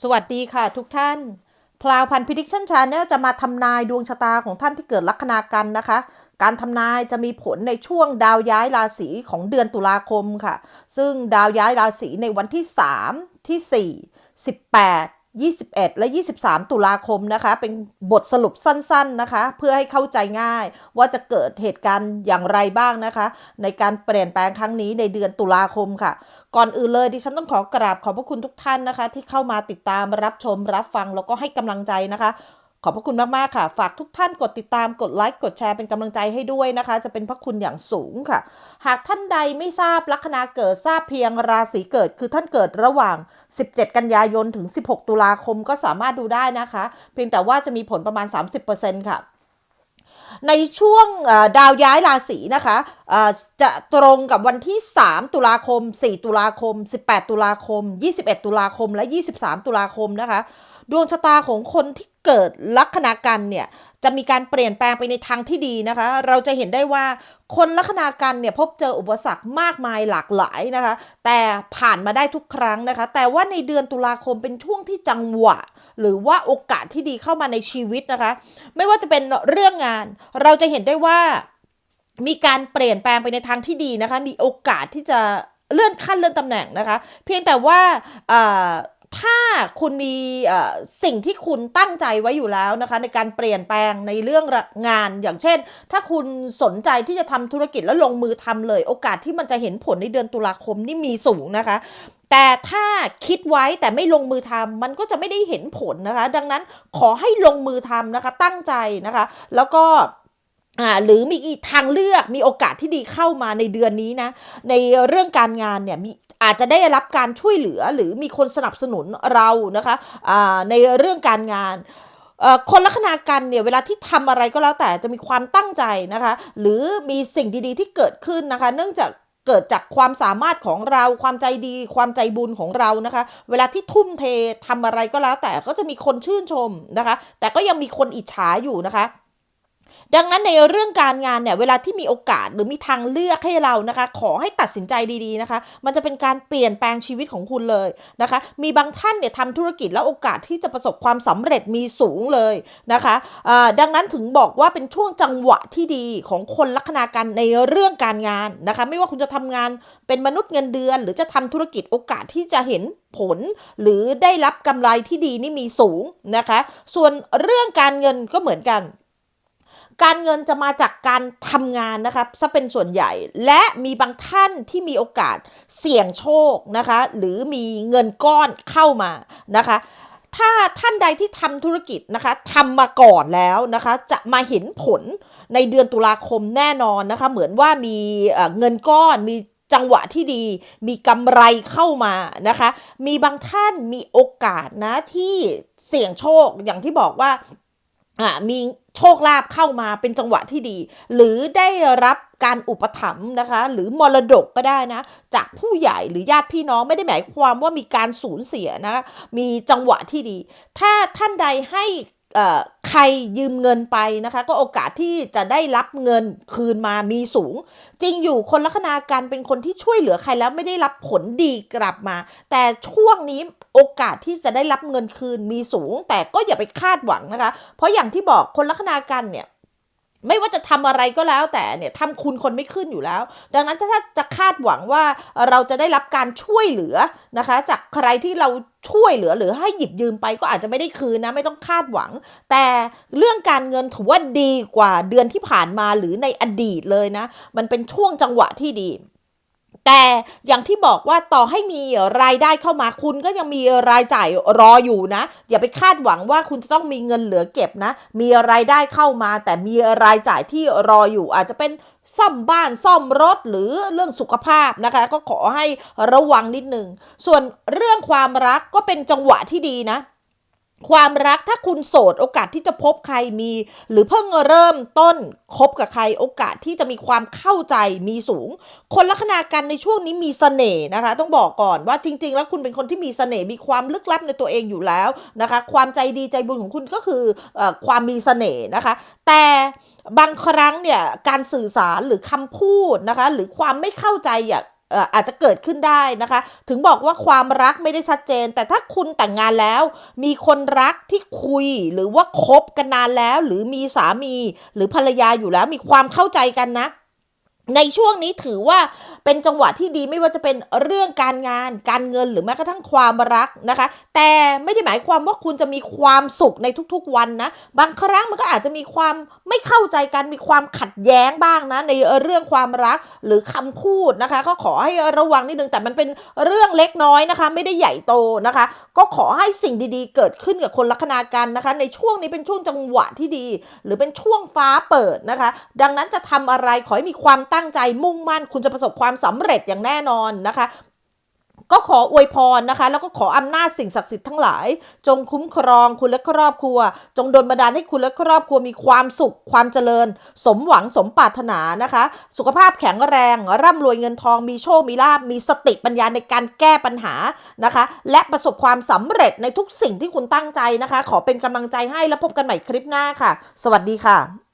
สวัสดีค่ะทุกท่าน พลาวพันพิดิกชันชาแนลจะมาทำนายดวงชะตาของท่านที่เกิดลัคนากันนะคะ การทำนายจะมีผลในช่วงดาวย้ายราศีของเดือนตุลาคมค่ะ ซึ่งดาวย้ายราศีในวันที่ 3 ที่ 4 18 21 และ 23 ตุลาคมนะคะ เป็นบทสรุปสั้นๆนะคะ เพื่อให้เข้าใจง่าย ว่าจะเกิดเหตุการณ์อย่างไรบ้างนะคะ ในการเปลี่ยนแปลงครั้งนี้ในเดือนตุลาคมค่ะ ก่อนอื่นเลยดิฉันต้องขอกราบขอบพระคุณทุกท่านนะคะ ที่เข้ามาติดตามรับชมรับฟังแล้วก็ให้กำลังใจนะคะ ขอบพระคุณมากๆค่ะ ฝากทุกท่านกดติดตามกดไลค์กดแชร์เป็นกำลังใจให้ด้วยนะคะ จะเป็นพระคุณอย่างสูงค่ะ หากท่านใดไม่ทราบลัคนาเกิดทราบเพียงราศีเกิด คือท่านเกิดระหว่าง 17 กันยายนถึง 16 ตุลาคมก็สามารถดูได้นะคะ เพียงแต่ว่าจะมีผลประมาณ 30%ค่ะ ในช่วงดาวย้ายราศีนะคะจะตรงกับวันที่ 3 ตุลาคม 4 ตุลาคม 18 ตุลาคม 21 ตุลาคม และ 23 ตุลาคมนะคะ ดวงชะตาของคนที่เกิดลัคนากันเนี่ยจะมีการเปลี่ยนแปลงไปในทางที่ดีนะคะ เราจะเห็นได้ว่าคนลัคนากันเนี่ยพบเจออุปสรรคมากมายหลากหลายนะคะ แต่ผ่านมาได้ทุกครั้งนะคะ แต่ว่าในเดือนตุลาคมเป็นช่วงที่จังหวะ หรือว่าโอกาสที่ดีเข้ามาในชีวิตนะคะ ไม่ว่าจะเป็นเรื่องงาน เราจะเห็นได้ว่ามีการเปลี่ยนแปลงไปในทางที่ดีนะคะ มีโอกาสที่จะเลื่อนขั้นเลื่อนตำแหน่งนะคะ เพียงแต่ว่าถ้าคุณมีสิ่งที่คุณตั้งใจไว้อยู่แล้วนะคะ ในการเปลี่ยนแปลงในเรื่องงานอย่างเช่น ถ้าคุณสนใจที่จะทำธุรกิจแล้วลงมือทำเลย โอกาสที่มันจะเห็นผลในเดือนตุลาคมนี่มีสูงนะคะ แต่ถ้าคิดไว้แต่ไม่ลงมือทำมันก็จะไม่ได้เห็นผลนะคะ ดังนั้นขอให้ลงมือทำนะคะ ตั้งใจนะคะ แล้วก็อ่าหรือมีทางเลือกมีโอกาสที่ดีเข้ามาในเดือนนี้นะ ในเรื่องการงานเนี่ยมีอาจจะได้รับการช่วยเหลือหรือมีคนสนับสนุนเรานะคะอ่าในเรื่องการงานเอ่อคนลัคนากันเนี่ยเวลาที่ทำอะไรก็แล้วแต่จะมีความตั้งใจนะคะ หรือมีสิ่งดีๆที่เกิดขึ้นนะคะ เนื่องจาก เกิดจากความสามารถของเราความใจดี ความใจบุญของเรานะคะ เวลาที่ทุ่มเททำอะไรก็แล้วแต่ก็จะมีคนชื่นชมนะคะ แต่ก็ยังมีคนอิจฉาอยู่นะคะ ดังนั้นในเรื่องการงานเนี่ยเวลาที่มีโอกาสหรือมีทางเลือกให้เรานะคะ ขอให้ตัดสินใจดีๆนะคะ มันจะเป็นการเปลี่ยนแปลงชีวิตของคุณเลยนะคะ มีบางท่านเนี่ยทำธุรกิจแล้วโอกาสที่จะประสบความสำเร็จมีสูงเลยนะคะดังนั้นถึงบอกว่าเป็นช่วงจังหวะที่ดีของคนลัคนากันในเรื่องการงานนะคะ ไม่ว่าคุณจะทำงานเป็นมนุษย์เงินเดือน หรือจะทำธุรกิจโอกาสที่จะเห็นผล หรือได้รับกำไรที่ดีนี่มีสูงนะคะ ส่วนเรื่องการเงินก็เหมือนกัน การเงินจะมาจากการทำงานนะคะซะเป็นส่วนใหญ่และมีบางท่านที่มีโอกาสเสี่ยงโชคนะคะ หรือมีเงินก้อนเข้ามานะคะ ถ้าท่านใดที่ทำธุรกิจนะคะทำมาก่อนแล้วนะคะ จะมาเห็นผลในเดือนตุลาคมแน่นอนนะคะ เหมือนว่ามีเอ่อเงินก้อนมีจังหวะที่ดีมีกำไรเข้ามานะคะ มีบางท่านมีโอกาสนะที่เสี่ยงโชคอย่างที่บอกว่าอ่ามี โชคลาภเข้ามาเป็นจังหวะที่ดี หรือได้รับการอุปถัมภ์นะคะ หรือมรดกก็ได้นะ จากผู้ใหญ่หรือญาติพี่น้องไม่ได้หมายความว่ามีการสูญเสียนะมีจังหวะที่ดี ถ้าท่านใดให้ใครยืมเงินไปนะคะ ก็โอกาสที่จะได้รับเงินคืนมามีสูง จริงอยู่คนลัคนาการเป็นคนที่ช่วยเหลือใครแล้วไม่ได้รับผลดีกลับมา แต่ช่วงนี้ โอกาสที่จะได้รับเงินคืนมีสูง แต่ก็อย่าไปคาดหวังนะคะ เพราะอย่างที่บอกคนลัคนากันเนี่ยไม่ว่าจะทำอะไรก็แล้วแต่เนี่ยทำคุณคนไม่ขึ้นอยู่แล้ว ดังนั้นถ้าจะคาดหวังว่าเราจะได้รับการช่วยเหลือนะคะ จากใครที่เราช่วยเหลือหรือให้หยิบยืมไปก็อาจจะไม่ได้คืนนะไม่ต้องคาดหวัง แต่เรื่องการเงินถือว่าดีกว่าเดือนที่ผ่านมาหรือในอดีตเลยนะ มันเป็นช่วงจังหวะที่ดี แต่อย่างที่บอกว่าต่อให้มีรายได้เข้ามาคุณก็ยังมีรายจ่ายรออยู่นะ อย่าไปคาดหวังว่าคุณจะต้องมีเงินเหลือเก็บนะ มีรายได้เข้ามา แต่มีรายจ่ายที่รออยู่อาจจะเป็นซ่อมบ้านซ่อมรถหรือเรื่องสุขภาพนะคะ ก็ขอให้ระวังนิดนึงส่วนเรื่องความรักก็เป็นจังหวะที่ดีนะ ความรักถ้าคุณโสดโอกาสที่จะพบใครมี หรือเพิ่งเริ่มต้นคบกับใคร โอกาสที่จะมีความเข้าใจมีสูง คนลัคนากันในช่วงนี้มีเสน่ห์นะคะ ต้องบอกก่อนว่าจริง ๆ แล้วคุณเป็นคนที่มีเสน่ห์มีความลึกลับในตัวเองอยู่แล้วนะคะ ความใจดีใจบุญของคุณก็คือเออความมีเสน่ห์นะคะ แต่บางครั้งเนี่ยการสื่อสารหรือคำพูดนะคะ หรือความไม่เข้าใจอย่าง อ่ออาจจะเกิดขึ้นได้นะคะ ถึงบอกว่าความรักไม่ได้ชัดเจน แต่ถ้าคุณแต่งงานแล้ว มีคนรักที่คุยหรือว่าคบกันนานแล้ว หรือมีสามีหรือภรรยาอยู่แล้วมีความเข้าใจกันนะ ในช่วงนี้ถือว่าเป็นจังหวะที่ดีไม่ว่าจะเป็นเรื่องการงาน การเงินหรือแม้กระทั่งความรักนะคะ แต่ไม่ได้หมายความว่าคุณจะมีความสุขในทุกๆวันนะ บางครั้งมันก็อาจจะมีความไม่เข้าใจกันมีความขัดแย้งบ้างนะ ในเรื่องความรักหรือคำพูดนะคะ ก็ขอให้ระวังนิดนึงแต่มันเป็นเรื่องเล็กน้อยนะคะ ไม่ได้ใหญ่โตนะคะ ก็ขอให้สิ่งดีๆ เกิดขึ้นกับคนลัคนากันนะคะ ในช่วงนี้เป็นช่วงจังหวะที่ดี หรือเป็นช่วงฟ้าเปิดนะคะ ดังนั้นจะทำอะไรขอให้มีความตั้งใจมุ่งมั่น คุณจะประสบความสำเร็จอย่างแน่นอนนะคะก็ขออวยพรนะคะ แล้วก็ขออำนาจสิ่งศักดิ์สิทธิ์ทั้งหลาย จงคุ้มครองคุณและครอบครัว จงดลบันดาลให้คุณและครอบครัวมีความสุข ความเจริญ สมหวังสมปรารถนานะคะ สุขภาพแข็งแรง ร่ำรวยเงินทองมีโชค มีลาบมีสติปัญญาในการแก้ปัญหานะคะ และประสบความสำเร็จในทุกสิ่งที่คุณตั้งใจนะคะ ขอเป็นกำลังใจให้แล้วพบกันใหม่คลิปหน้าค่ะ สวัสดีค่ะ